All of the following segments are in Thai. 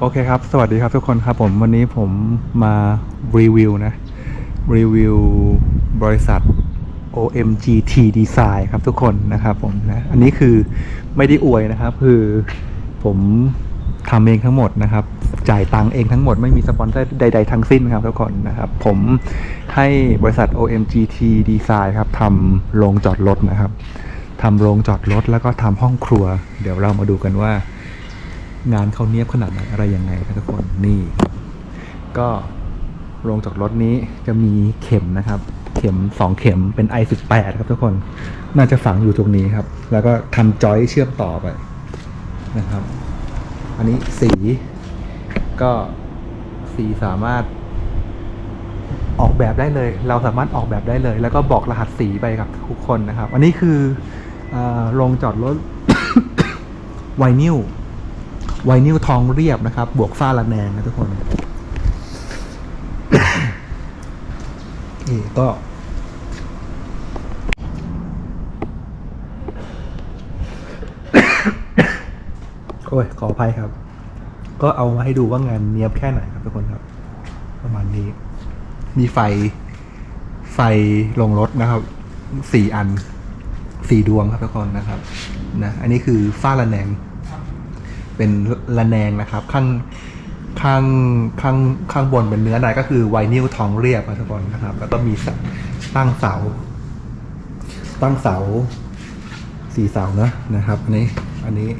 โอเคครับ สวัสดีครับทุกคนครับผมวันนี้ผมมารีวิวนะ รีวิวบริษัท OMGT Design ครับทุกคนนะครับผมนะอันนี้คือไม่ได้อวยนะครับ คือผมทำเองทั้งหมดนะครับ จ่ายตังค์เองทั้งหมดไม่มีสปอนเซอร์ใด ๆ ทั้งสิ้นครับทุกคนนะครับ ผมให้บริษัท OMGT Design ครับทำโรงจอดรถนะครับทำโรงจอดรถแล้วก็ทำห้องครัว เดี๋ยวเรามาดูกันว่า งานเขาเนียบขนาดไหนอะไรยังไงครับทุกคนนี่ ก็โรงจากรถนี้จะมีเข็มนะครับ เข็มสองเข็มเป็น i18 ครับทุกคน น่าจะฝังอยู่ตรงนี้ครับ แล้วก็ทำจอยเชื่อมต่อไปนะครับ อันนี้สีก็สีสามารถออกแบบได้เลย เราสามารถออกแบบได้เลย แล้วก็บอกรหัสสีไปกับทุกคนนะครับ อันนี้คืออาโรงจอดรถไวนิล ไวนิลทองเรียบนะครับ บวกฝ้าระแนงนะทุกคนนี่ก็ โอ้ย ขออภัยครับ ก็เอามาให้ดูว่างานเนียบแค่ไหนครับทุกคนครับ ประมาณนี้ มีไฟ ไฟลงรถนะครับ สี่อัน สี่ดวงครับทุกคนนะครับ นะ อันนี้คือฝ้าระแนง เป็นระแนงนะครับ ข้างข้างข้างข้างบนเป็นเนื้อในก็คือไวนิลทองเรียบครับทุกคนนะครับ แล้วก็มีตั้งเสา ตั้งเสาสี่เสานะนะครับ อันนี้อันนี้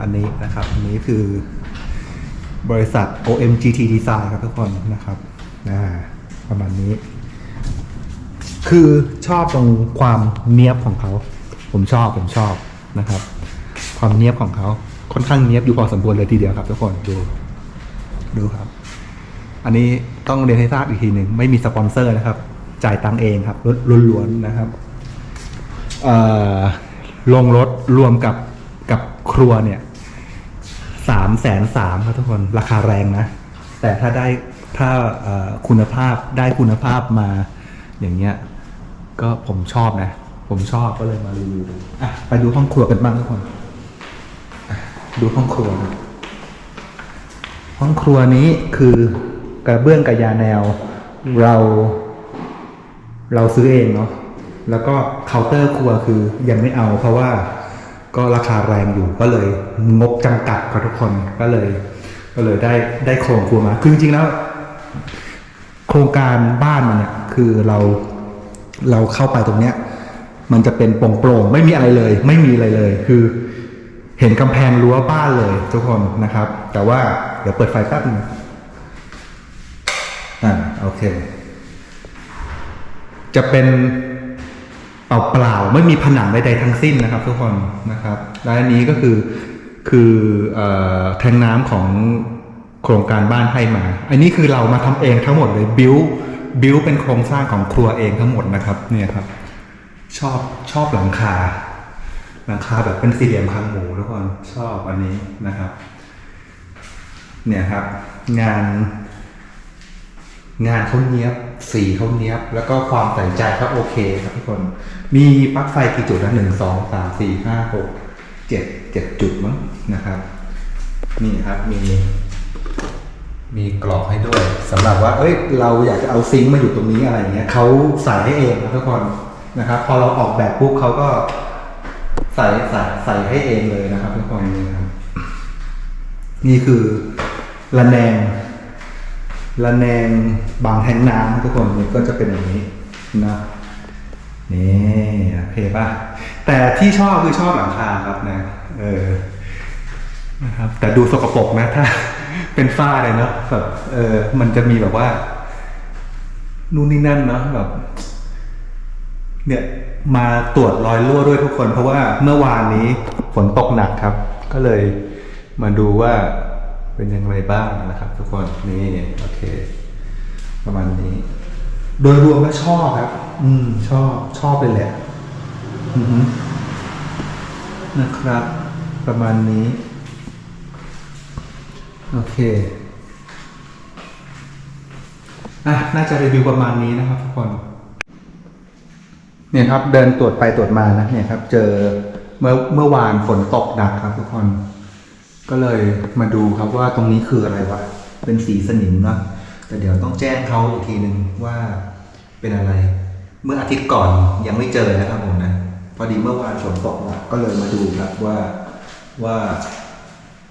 อันนี้นะครับ อันนี้คือบริษัท OMGT Design ครับทุกคนนะครับอ่าประมาณนี้ คือชอบตรงความเนียบของเขา ผมชอบผมชอบนะครับ ความเนียบของเขา ค่อนข้างเนียบอยู่พอสมควรเลยทีเดียวครับทุกคนดู ดูครับ อันนี้ต้องเรียนให้ทราบอีกทีหนึ่งไม่มีสปอนเซอร์นะครับ จ่ายตังเองครับล้วนๆนะครับลงรถรวมกับกับครัวเนี่ยสามแสนสามครับทุกคนราคาแรงนะ แต่ถ้าได้ถ้าคุณภาพได้คุณภาพมาอย่างเงี้ย ก็ผมชอบนะ ผมชอบก็เลยมารีวิวดูอะไปดูห้องครัวกันบ้างทุกคน ดูห้องครัว ห้องครัวนี้คือกระเบื้องกับยาแนว เรา เราซื้อเองเนาะแล้วก็เคาน์เตอร์ครัวคือยังไม่เอา เพราะว่าก็ราคาแรงอยู่ก็เลยงบจำกัดครับทุกคนก็เลย ก็เลยได้ได้โครงครัวมา คือจริงๆแล้ว โครงการบ้านมันเนี่ยคือเราเราเข้าไปตรงเนี้ย มันจะเป็นโปร่งๆไม่มีอะไรเลย ไม่มีอะไรเลย คือ เห็นกำแพงรั้วบ้านเลยทุกคนนะครับ แต่ว่าเดี๋ยวเปิดไฟแป๊บนึงอ่าโอเค จะเป็นเปล่าๆไม่มีผนังใดๆทั้งสิ้นนะครับ ทุกคนนะครับและอันนี้ก็คือคืออแทงน้ำของโครงการบ้านให้มา อันนี้คือเรามาทำเองทั้งหมดเลยบิวบิวเป็นโครงสร้างของครัวเองทั้งหมดนะครับ เนี่ยครับ ชอบชอบหลังคา หลังคาแบบเป็นสี่เหลี่ยมคางหมูทุกคนชอบอันนี้นะครับ เนี่ยครับ งาน งานเขาเนี้ยบสีเขาเนี้ยบ แล้วก็ความใส่ใจเขาโอเคครับทุกคน มีปลั๊กไฟกี่จุดนะหนึ่งสองสามสี่ห้าหกเจ็ดเจ็ดจุดมั้งนะครับ นี่ครับมี มีกรอกให้ด้วยสำหรับว่า เอ้ย เราอยากจะเอาซิงค์มาอยู่ตรงนี้อะไรอย่างเงี้ยเขาใส่ให้เองครับทุกคนนะครับ พอเราออกแบบปุ๊บเขาก็ ใส่ใส่ใส่ให้เองเลยนะครับทุกคนนี่ครับนี่คือระแนงระแนงบางแทงน้ำทุกคนนี่ก็จะเป็นอย่างนี้นะนี่โอเคป่ะแต่ที่ชอบคือชอบหลังคาครับนะ เออนะครับ แต่ดูสกปรกนะถ้า เป็นฝ้าเลยเนาะแบบเออ มันจะมีแบบว่า นู่นนี่นั่นเนาะแบบ เนี่ยมาตรวจรอยรั่วด้วยทุกคน เพราะว่าเมื่อวานนี้ฝนตกหนักครับ ก็เลยมาดูว่าเป็นยังไงบ้างนะครับ ทุกคนนี่โอเค ประมาณนี้ โดยรวมก็ชอบครับ อืม ชอบชอบเลยแหละอือนะครับ ประมาณนี้ โอเคอะน่าจะรีวิวประมาณนี้นะครับทุกคน เนี่ยครับเดินตรวจไปตรวจมานะเนี่ยครับ เจอเมื่อเมื่อวานฝนตกหนักครับ ทุกคน ก็เลยมาดูครับว่าตรงนี้คืออะไรวะเป็นสีสนิมเนอะแต่เดี๋ยวต้องแจ้งเขาอีกทีหนึ่งว่าเป็นอะไร เมื่ออาทิตย์ก่อนยังไม่เจอนะครับผมนะพอดีเมื่อวานฝนตกหนักก็เลยมาดูครับว่าว่า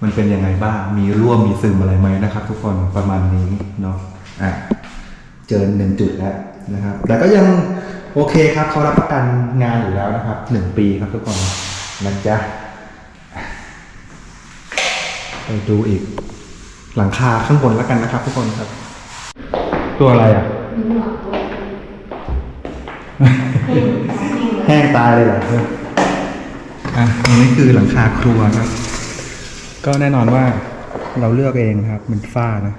มันเป็นยังไงบ้าง มีร่วมมีซึมอะไรไหมนะครับ ทุกคนประมาณนี้เนาะอะเจอหนึ่งจุดแล้วนะครับ แต่ก็ยัง โอเคครับเขารับประกันงานอยู่แล้วนะครับหนึ่งปีครับทุกคนนะจ๊ะไปดูอีก หลังคาข้างบนแล้วกันนะครับ ทุกคนครับ ตัวอะไรอะ แห้งตายเลยเหรออะตรงนี้คือหลังคาครัวครับ ก็แน่นอนว่าเราเลือกเองนะครับเป็นฝ้านะ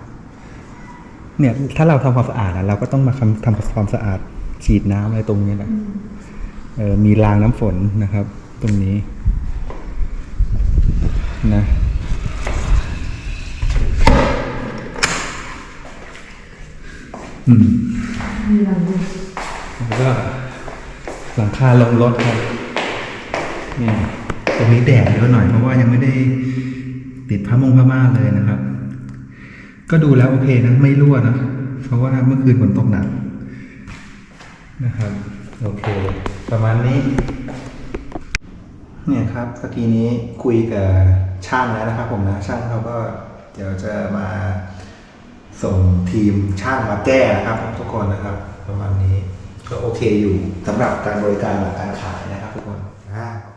เนี่ย ถ้าเราทำความสะอาดอะเราก็ต้องมาทำทำความสะอาด ฉีดน้ำอะไรตรงนี้แหละเออมีรางน้ำฝนนะครับ ตรงนี้นะอืมแล้วก็หลังคาลงรถครับนี่ตรงนี้แดดเยอะหน่อยเพราะว่ายังไม่ได้ติดผ้ามงผ้าม่านเลยนะครับ ก็ดูแล้วโอเคนะ ไม่รั่วนะ เพราะว่าเมื่อคืนฝนตกหนัก นะครับ โอเค ประมาณนี้ เนี่ยครับตะกี้นี้คุยกับช่างแล้วนะครับผมนะช่างเขาก็เดี๋ยวจะมาส่งทีมช่างมาแก้นะครับ ทุกคนนะครับ ประมาณนี้ก็โอเคอยู่สำหรับการบริการหลังการขายนะครับ ทุกคนอ่าโอ